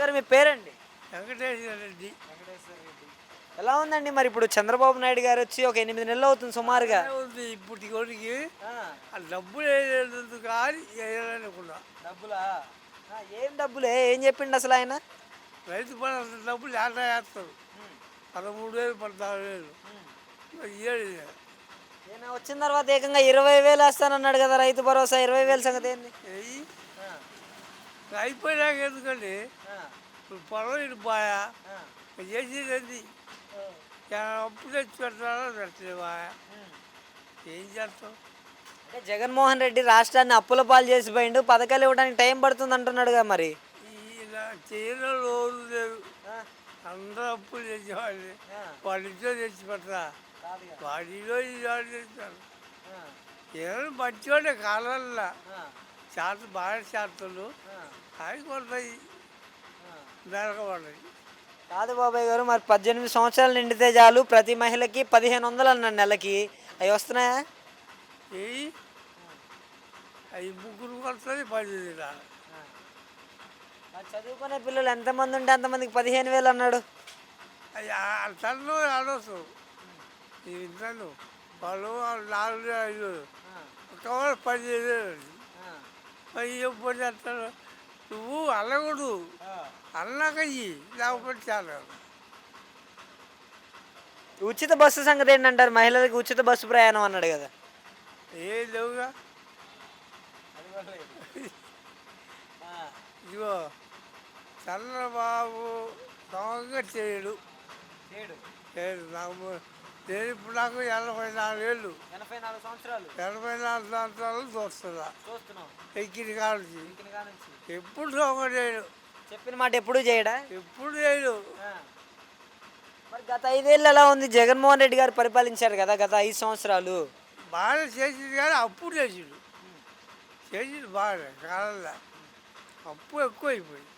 గారు మీ పేరండి? వెంకటేశ్వర రెడ్డి. ఎలా ఉందండి మరి ఇప్పుడు చంద్రబాబు నాయుడు గారు వచ్చి ఒక ఎనిమిది నెలలు అవుతుంది సుమారుగా? ఉంది ఇప్పటి కొడికి డబ్బులు వేయలేదు కానీ వేయాలనుకున్నా డబ్బులా? ఏం డబ్బులే? ఏం చెప్పిండు అసలు ఆయన? రైతు అంత డబ్బులు ఏట వేస్తారు పదమూడు వేలు పద్నాలుగు వేలు. వచ్చిన తర్వాత ఏకంగా ఇరవై వేలు వేస్తానన్నాడు కదా రైతు భరోసా. ఇరవై వేల సంగతి ఏంది? అయిపోయినాక ఎందుకండి? ఇప్పుడు పొలం ఇటు బాయా చేసేది అప్పు తెచ్చి పెట్టలేదు బాయా ఏం చేస్తాం? అంటే జగన్మోహన్ రెడ్డి రాష్ట్రాన్ని అప్పుల పాలు చేసి పోయిండు పథకాలు ఇవ్వడానికి టైం పడుతుంది అంటున్నాడుగా మరి. రోజు లేరు అందరూ అప్పులు తెచ్చేవాళ్ళు వాళ్ళ ఇంట్లో తెచ్చి పెడతా. వాడిలో ఈ వాడు తెచ్చారు ఏమైనా మంచివాడే కాలంలో చేత బాగా చేతలు అవి కొడతాయి. నరకబడ్డాయి కాదు బాబాయ్ గారు మరి పద్దెనిమిది సంవత్సరాలు నిండితే చాలు ప్రతి మహిళకి పదిహేను వందలు అన్నాడు నెలకి. అవి వస్తున్నాయా? ఏయి అవి ముగ్గురు కొడుతుంది పది రాదు మరి చదువుకునే పిల్లలు ఎంతమంది ఉంటే అంతమందికి పదిహేను వేలు అన్నాడు? అవి తను అనవసరం ఈ ఇంతను వాళ్ళు నాలుగు ఐదు. ఒక వాళ్ళు పదిహేను వేలు మరి ఎప్పుడు చేస్తారు? నువ్వు అల్లకూడదు అన్నాక ఇయ్యి లేకపోతే చాలా ఉచిత బస్సు సంగతి ఏంటంటారు? మహిళలకు ఉచిత బస్సు ప్రయాణం అన్నాడు కదా. ఏ లేవుగా? ఇదిగో చంద్రబాబు దొంగ చేయడు. చేయడు. నాకు నేను ఇప్పుడు నాకు ఎనభై నాలుగు ఏళ్ళు. ఎనభై నాలుగు సంవత్సరాలు. ఎనభై నాలుగు సంవత్సరాలు చూస్తున్నా. చూస్తున్నాం ఎక్కిన ఎప్పుడు చేయడు. చెప్పిన మాట ఎప్పుడు చేయడా? ఎప్పుడు చేయడు. మరి గత ఐదేళ్ళు ఎలా ఉంది? జగన్మోహన్ రెడ్డి గారు పరిపాలించారు కదా గత ఐదు సంవత్సరాలు. బాగా చేసింది కానీ అప్పుడు చేసిండు. చేసిండు బాగా కాలంలో. అప్పు ఎక్కువ అయిపోయింది.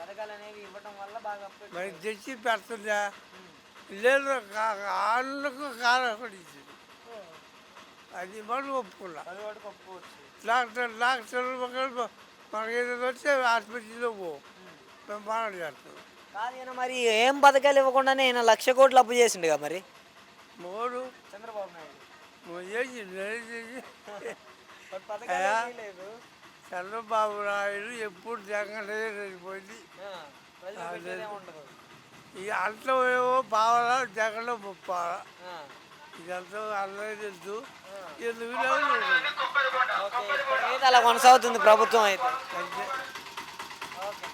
పథకాలు అనేవి ఇవ్వడం వల్ల బాగా మరి తెచ్చి పెడుతుందా? లేదు ఆళ్ళకు కాలం ఒకటి ఇచ్చింది. అది మనం ఒప్పుకున్నా. డాక్టర్ డాక్టర్ మనకి ఏదైనా వస్తే ఆసుపత్రిలో పో. మేము బాగా చేస్తాం. కాదు ఈయన మరి ఏం పథకాలు ఇవ్వకుండానే ఈయన లక్ష కోట్లు అప్పు చేసిండుగా మరి? మూడు. చంద్రబాబు నాయుడు. నువ్వు చేసి నేను చేసి. పథకాలు చేయలేదు. చంద్రబాబు నాయుడు ఎప్పుడు జగనే వెళ్ళిపోయింది ఈ అంట్లో ఏవో పావాలా జగన్లో ముప్పాలా. ఇదంతా అందరికీ తెలుసు. ఎందుకు ఇప్పటికైతే అలా కొనసాగుతుంది ప్రభుత్వం అయితే.